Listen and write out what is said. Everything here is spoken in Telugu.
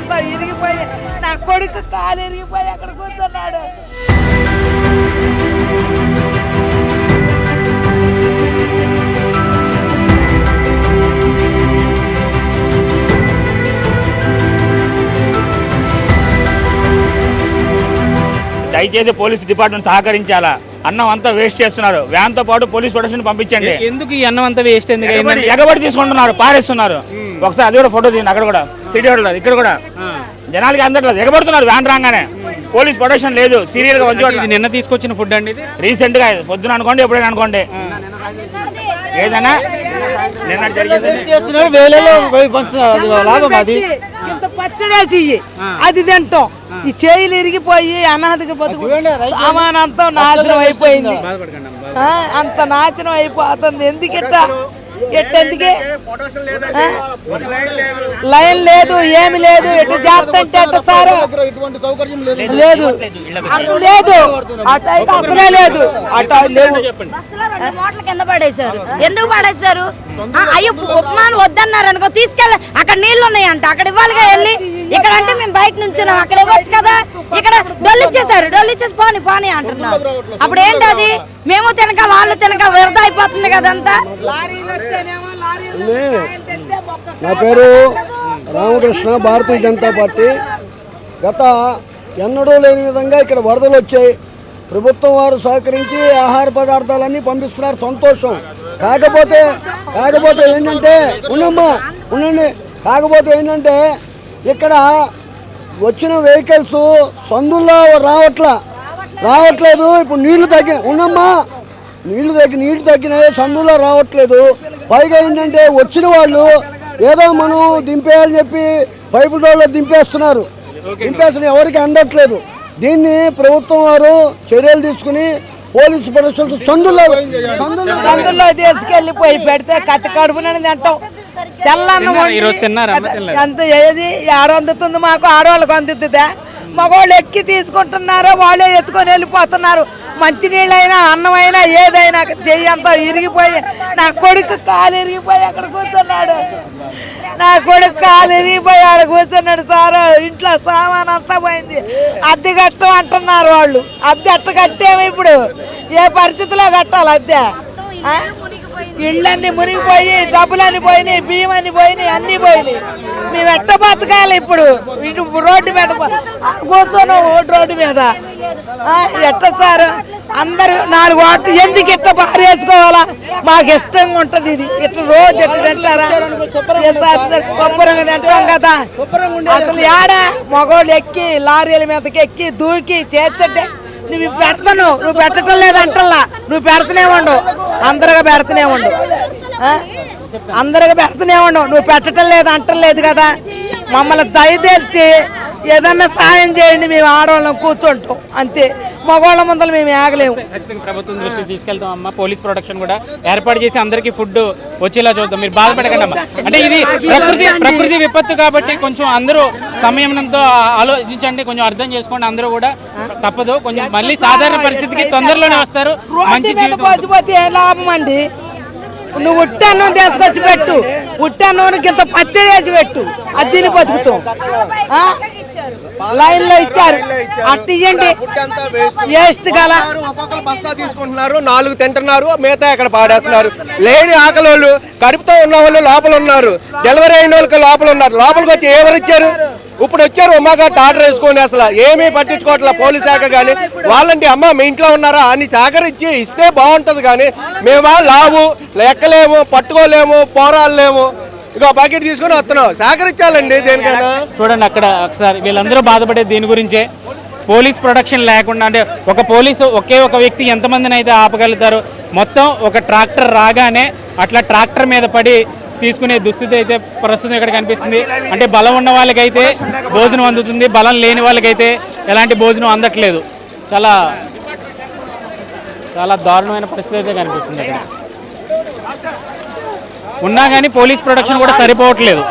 అంతా ఇరిగిపోయి నా కొడుకు కాలు ఇరిగిపోయి అక్కడ కూర్చున్నాడు. దయచేసి పోలీస్ డిపార్ట్మెంట్ సహకరించాలా? అన్నం అంతా వేస్ట్ చేస్తున్నారు వ్యాన్తో పాటు పోలీస్ ప్రొటెక్షన్ పంపించండి. ఎందుకు ఈ అన్నం అంతా వేస్ట్? ఎందుకు ఎగబడి తీసుకుంటున్నారు పారేస్తున్నారు. ఒకసారి అది కూడా ఫోటో తీయండి అక్కడ కూడా. సిటీ హోటల్ ఇక్కడ కూడా. జనాలకి అందట్లేదు. ఎగబడుతున్నారు వ్యాన్ రాగానే. పోలీస్ ప్రొటెక్షన్ లేదు సీరియల్గా వచ్చి నిన్న తీసుకొచ్చిన ఫుడ్ అండి ఇది? రీసెంట్గా పొద్దున అనుకోండి ఎప్పుడైనా అనుకోండి. ఏదైనా? నిన్న చేస్తున్నారు? వేలలో అది లాభం అది? ఇంత పచ్చడేసి ఇయ్యి. అది తింటాం. ఈ చేయిలు ఇరిగిపోయి అనాథకి బతుకు సామానంతా నాశనం అయిపోయింది. అంత నాశనం అయిపోతుంది. ఎందుకు ఇట్ట ఎట్టెందుకే? లైన్ లేదు. ఏమి లేదు ఎటు చేస్తంటే అట్ట సారు? ఇటువంటి సౌకర్యం లేదు? లేదు. అసలే లేదు. అటు లేవు కింద పడేశారు. ఎందుకు పడేశారు? అయ్యో ఉప్మాను వద్దన్నారు అనుకో తీసుకెళ్ళ అక్కడ నీళ్ళు ఉన్నాయంట. అక్కడ ఇవ్వాలిగా వెళ్ళి. ఇక్కడ అంటే మేము బయట నుంచున్నాం. అక్కడ ఇవ్వచ్చు కదా? ఇక్కడ డొల్లు ఇచ్చేసారు డొల్లు ఇచ్చేసి పోని పోని అంటున్నారు. అప్పుడు ఏంటి అది మేము తినక వాళ్ళు తినక వృధా అయిపోతుంది కదంతా. లారీలు వస్తేనేమో లారీలు కాయలు తెస్తే మొక్క నా పేరు రామకృష్ణ భారతీయ జనతా పార్టీ. గత ఎన్నడూ లేని విధంగా ఇక్కడ వరదలు వచ్చాయి. ప్రభుత్వం వారు సహకరించి ఆహార పదార్థాలన్నీ పంపిస్తున్నారు. సంతోషం. కాకపోతే కాకపోతే ఏంటంటే ఉండమ్మా ఉండండి. కాకపోతే ఏంటంటే ఇక్కడ వచ్చిన వెహికల్స్ సందుల్లో రావట్లా. రావట్లేదు. ఇప్పుడు నీళ్ళు తగ్గిన ఉన్నమ్మా. నీళ్ళు తగ్గి నీళ్ళు తగ్గినాయి. సందులో రావట్లేదు. పైగా ఏంటంటే వచ్చిన వాళ్ళు ఏదో మనం దింపేయాలని చెప్పి పైపు డోర్లో దింపేస్తున్నారు. దింపేస్తున్న ఎవరికి అందట్లేదు. దీన్ని ప్రభుత్వం వారు చర్యలు తీసుకుని పోలీసు ప్రొటెక్షన్ సందులో సందులో సందులో తీసుకెళ్ళిపోయి పెడితే కత్తి కడుపునని తింటాం. తెల్లన్నం. అంత ఏది? ఆడ అందుతుంది మాకు? ఆడవాళ్ళకు అందుతుందా? మగవాళ్ళు ఎక్కి తీసుకుంటున్నారో వాళ్ళే ఎత్తుకొని వెళ్ళిపోతున్నారు. మంచినీళ్ళైనా అన్నమైనా ఏదైనా చెయ్యి అంతా ఇరిగిపోయి నా కొడుకు కాలు ఇరిగిపోయి అక్కడ కూర్చున్నాడు. నా కొడుకు కాలు ఇరిగిపోయి ఆడ కూర్చున్నాడు సార్ ఇంట్లో సామాన్ అంతా పోయింది. అద్దె కట్టం అంటున్నారు వాళ్ళు. అద్దె అట్ట కట్టేమో ఇప్పుడు? ఏ పరిస్థితిలో కట్టాలి అద్దె? ఇళ్ళన్నీ మునిగిపోయి డబ్బులన్నీ పోయినాయి బియ్యం అన్ని పోయినాయి అన్ని పోయినాయి. మేము ఎట్ట బతకాలి ఇప్పుడు? ఇటు రోడ్డు మీద ప- కూర్చొని రోడ్డు మీద. ఆ, ఎట్ట సార్? అందరు నాలుగు ఓట్లు ఎందుకు ఇట్ట పారేసుకోవాలా? మాకు ఇష్టంగా ఉంటది ఇది. ఇట్లా రోజు ఎట్ట తింటారా? శుభ్రంగా తింటాం కదా. అసలు ఏడా మగోళ్ళు ఎక్కి లారీల మీదకి ఎక్కి దూకి చేస్తుంటే నువ్వు పెడతాను. నువ్వు పెట్టడం లేదంటల్లా నువ్వు పెడతనే ఉండవు అందరుగా పెడుతూనే ఉండు. అందరికి పెడుతూనే ఉండవు నువ్వు పెట్టడం లేదు అంటలేదు కదా. మమ్మల్ని దయచేసి ఏదన్నా సాయం చేయండి మేము ఆడవాళ్ళం కూర్చుంటాం. అంతే. మగవాళ్ళ ముందర మేము ఆగలేము. ఖచ్చితంగా ప్రభుత్వం దృష్టికి తీసుకెళ్తాం అమ్మ. పోలీస్ ప్రొటెక్షన్ కూడా ఏర్పాటు చేసి అందరికీ ఫుడ్ వచ్చేలా చూద్దాం. మీరు బాధపడకండి అమ్మ. అంటే ఇది ప్రకృతి ప్రకృతి విపత్తు కాబట్టి కొంచెం అందరూ సమయంతో ఆలోచించండి కొంచెం అర్థం చేసుకోండి. అందరూ కూడా తప్పదు. కొంచెం మళ్ళీ సాధారణ పరిస్థితికి తొందరలోనే వస్తారు. మంచి జీవితం లాభం అండి? నువ్వు ఉట్టన్నం తీసుకొచ్చి పెట్టు. ఉట్టన్నం ఇంత పచ్చడి వేసి పెట్టు. అది తిని బతుకుతాం. ఆ? లైన్లో ఇచ్చారు. అట్టి ఇవ్వండి వేస్ట్. గల ఒక్కొక్కరు బస్తా తీసుకుంటున్నారు. నాలుగు తింటున్నారు. మిగతా ఇక్కడ పాడేస్తున్నారు. లేని ఆకలి వాళ్ళు కడుపుతో ఉన్న వాళ్ళు లోపల ఉన్నారు. డెలివరీ అయిన వాళ్ళకి లోపల ఉన్నారు. లోపలికి వచ్చి ఎవరు ఇచ్చారు? ఇప్పుడు వచ్చారు ఉమ్మగా ఆర్డర్ వేసుకోండి అసలు. ఏమీ పట్టించుకోవట్లే పోలీస్ శాఖ కానీ వాళ్ళంటే అమ్మ మీ ఇంట్లో ఉన్నారా? అని సహకరించి ఇస్తే బాగుంటది కానీ మేమా లావు లెక్కలేము పట్టుకోలేము పోరాడలేము. ఇక ప్యాకెట్ తీసుకొని వస్తున్నాం సహకరించాలండి దేనికైనా. చూడండి అక్కడ ఒకసారి వీళ్ళందరూ బాధపడే దీని గురించే. పోలీస్ ప్రొటెక్షన్ లేకుండా అంటే ఒక పోలీసు ఒకే ఒక వ్యక్తి ఎంతమందిని అయితే ఆపగలుగుతారు? మొత్తం ఒక ట్రాక్టర్ రాగానే అట్లా ట్రాక్టర్ మీద పడి తీసుకునే దుస్థితి అయితే ప్రస్తుతం ఇక్కడ కనిపిస్తుంది. అంటే బలం ఉన్న వాళ్ళకైతే భోజనం అందుతుంది బలం లేని వాళ్ళకైతే ఎలాంటి భోజనం అందట్లేదు. చాలా చాలా దారుణమైన పరిస్థితి అయితే కనిపిస్తుంది ఇక్కడ ఉన్నా కానీ పోలీస్ ప్రొటెక్షన్ కూడా సరిపోవట్లేదు.